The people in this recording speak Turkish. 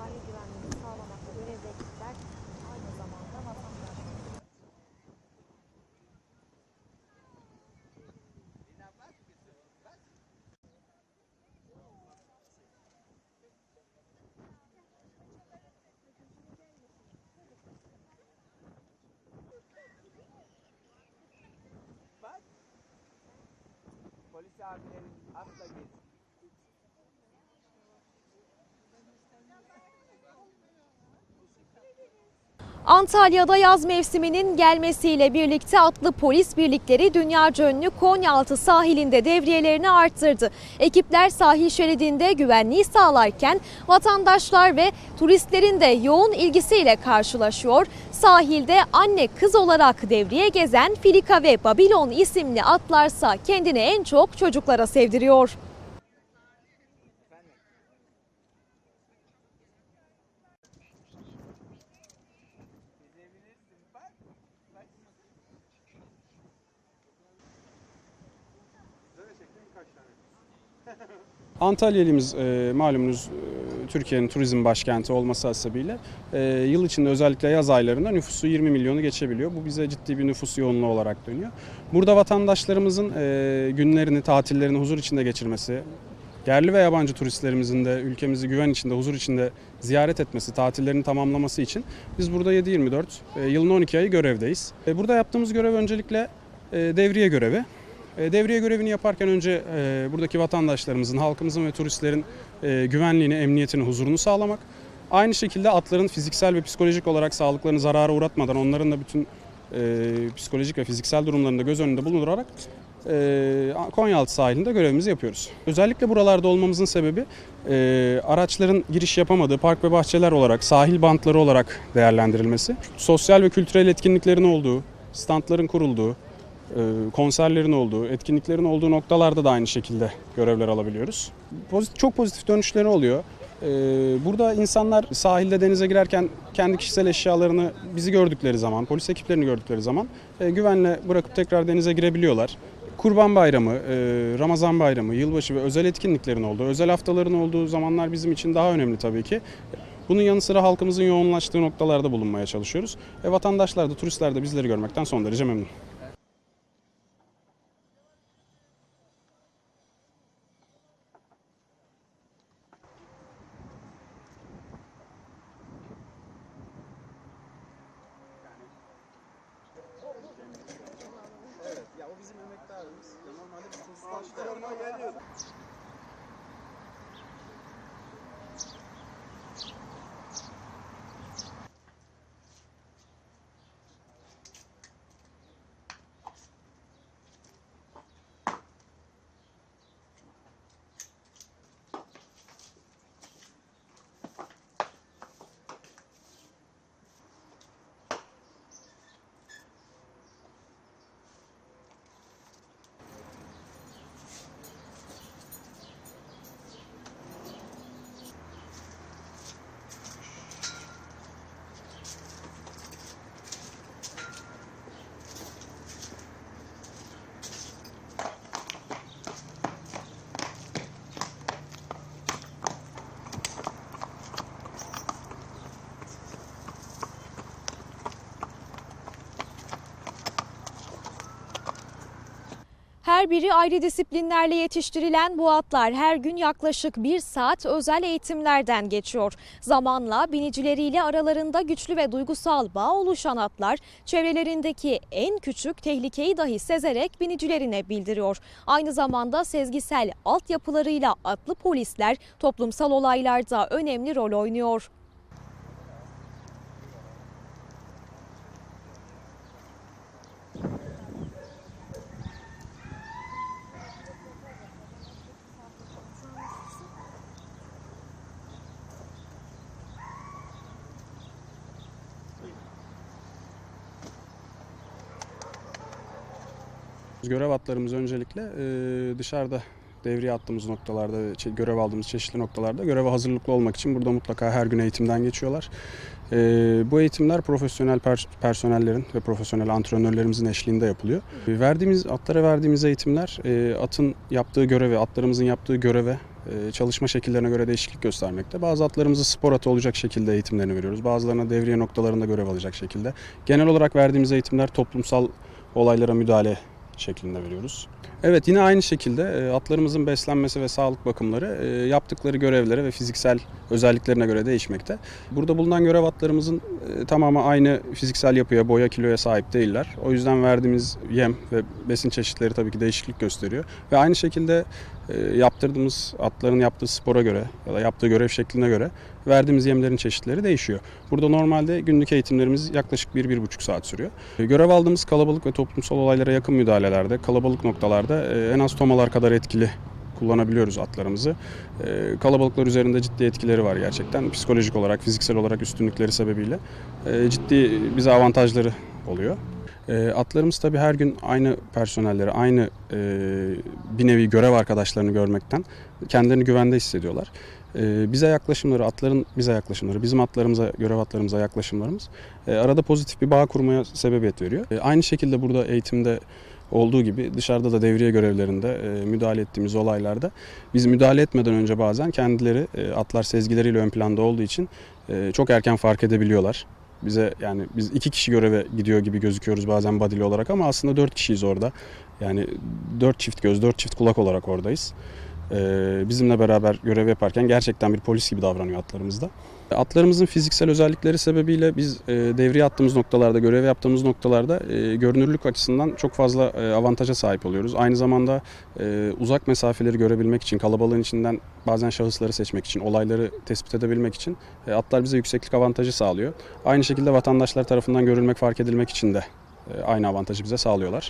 sahil güvenliğini sağlamakta görevli ekipler aynı zamanda vatandaşlar. Polis abilerin atla git. Antalya'da yaz mevsiminin gelmesiyle birlikte atlı polis birlikleri dünyaca ünlü Konyaaltı sahilinde devriyelerini arttırdı. Ekipler sahil şeridinde güvenliği sağlarken vatandaşlar ve turistlerin de yoğun ilgisiyle karşılaşıyor. Sahilde anne kız olarak devriye gezen Filika ve Babilon isimli atlarsa kendini en çok çocuklara sevdiriyor. Antalya ilimiz e, malumunuz e, Türkiye'nin turizm başkenti olması hasebiyle e, yıl içinde özellikle yaz aylarında nüfusu 20 milyonu geçebiliyor. Bu bize ciddi bir nüfus yoğunluğu olarak dönüyor. Burada vatandaşlarımızın e, günlerini, tatillerini huzur içinde geçirmesi, yerli ve yabancı turistlerimizin de ülkemizi güven içinde, huzur içinde ziyaret etmesi, tatillerini tamamlaması için biz burada 7-24 e, yılın 12 ayı görevdeyiz. E, Burada yaptığımız görev öncelikle e, devriye görevi. E, Devriye görevini yaparken önce e, buradaki vatandaşlarımızın, halkımızın ve turistlerin e, güvenliğini, emniyetini, huzurunu sağlamak. Aynı şekilde atların fiziksel ve psikolojik olarak sağlıklarını zarara uğratmadan onların da bütün psikolojik ve fiziksel durumlarını da göz önünde bulundurarak Konyaaltı sahilinde görevimizi yapıyoruz. Özellikle buralarda olmamızın sebebi araçların giriş yapamadığı park ve bahçeler olarak, sahil bantları olarak değerlendirilmesi. Sosyal ve kültürel etkinliklerin olduğu, standların kurulduğu, konserlerin olduğu, etkinliklerin olduğu noktalarda da aynı şekilde görevler alabiliyoruz. Pozitif, çok pozitif dönüşleri oluyor. E, Burada insanlar sahilde denize girerken kendi kişisel eşyalarını bizi gördükleri zaman, polis ekiplerini gördükleri zaman e, güvenle bırakıp tekrar denize girebiliyorlar. Kurban Bayramı, e, Ramazan Bayramı, yılbaşı ve özel etkinliklerin olduğu, özel haftaların olduğu zamanlar bizim için daha önemli tabii ki. Bunun yanı sıra halkımızın yoğunlaştığı noktalarda bulunmaya çalışıyoruz. E, vatandaşlar da, turistler de bizleri görmekten son derece memnun. Her biri ayrı disiplinlerle yetiştirilen bu atlar her gün yaklaşık bir saat özel eğitimlerden geçiyor. Zamanla binicileriyle aralarında güçlü ve duygusal bağ oluşan atlar çevrelerindeki en küçük tehlikeyi dahi sezerek binicilerine bildiriyor. Aynı zamanda sezgisel altyapılarıyla atlı polisler toplumsal olaylarda önemli rol oynuyor. Görev atlarımız öncelikle e, dışarıda devriye attığımız noktalarda, görev aldığımız çeşitli noktalarda göreve hazırlıklı olmak için burada mutlaka her gün eğitimden geçiyorlar. E, bu eğitimler profesyonel pers- personellerin ve profesyonel antrenörlerimizin eşliğinde yapılıyor. E, verdiğimiz atlara verdiğimiz eğitimler atın yaptığı göreve, atlarımızın yaptığı göreve çalışma şekillerine göre değişiklik göstermekte. Bazı atlarımızı spor atı olacak şekilde eğitimlerini veriyoruz. Bazılarına devriye noktalarında görev alacak şekilde. Genel olarak verdiğimiz eğitimler toplumsal olaylara müdahale şeklinde veriyoruz. Evet yine aynı şekilde e, atlarımızın beslenmesi ve sağlık bakımları e, yaptıkları görevlere ve fiziksel özelliklerine göre değişmekte. Burada bulunan görev atlarımızın e, tamamı aynı fiziksel yapıya, boya, kiloya sahip değiller. O yüzden verdiğimiz yem ve besin çeşitleri tabii ki değişiklik gösteriyor. Ve aynı şekilde yaptırdığımız atların yaptığı spora göre ya da yaptığı görev şekline göre verdiğimiz yemlerin çeşitleri değişiyor. Burada normalde günlük eğitimlerimiz yaklaşık 1-1,5 saat sürüyor. E, Görev aldığımız kalabalık ve toplumsal olaylara yakın müdahalelerde, kalabalık noktalarda e, en az tomalar kadar etkili kullanabiliyoruz atlarımızı. E, Kalabalıklar üzerinde ciddi etkileri var gerçekten. Psikolojik olarak, fiziksel olarak üstünlükleri sebebiyle e, ciddi bize avantajları oluyor. E, Atlarımız tabii her gün aynı personelleri, aynı e, bir nevi görev arkadaşlarını görmekten kendilerini güvende hissediyorlar. E, Bize yaklaşımları, atların bize yaklaşımları, bizim atlarımıza, görev atlarımıza yaklaşımlarımız e, arada pozitif bir bağ kurmaya sebebiyet veriyor. E, Aynı şekilde burada eğitimde olduğu gibi dışarıda da devriye görevlerinde müdahale ettiğimiz olaylarda biz müdahale etmeden önce bazen kendileri atlar sezgileriyle ön planda olduğu için çok erken fark edebiliyorlar. Bize yani biz iki kişi göreve gidiyor gibi gözüküyoruz bazen badili olarak ama aslında dört kişiyiz orada. Yani dört çift göz, dört çift kulak olarak oradayız. Ee, bizimle beraber görev yaparken gerçekten bir polis gibi davranıyor atlarımızda. Atlarımızın fiziksel özellikleri sebebiyle biz e, devriye attığımız noktalarda, görev yaptığımız noktalarda e, görünürlük açısından çok fazla e, avantaja sahip oluyoruz. Aynı zamanda uzak mesafeleri görebilmek için, kalabalığın içinden bazen şahısları seçmek için, olayları tespit edebilmek için atlar bize yükseklik avantajı sağlıyor. Aynı şekilde vatandaşlar tarafından görülmek, fark edilmek için de aynı avantajı bize sağlıyorlar.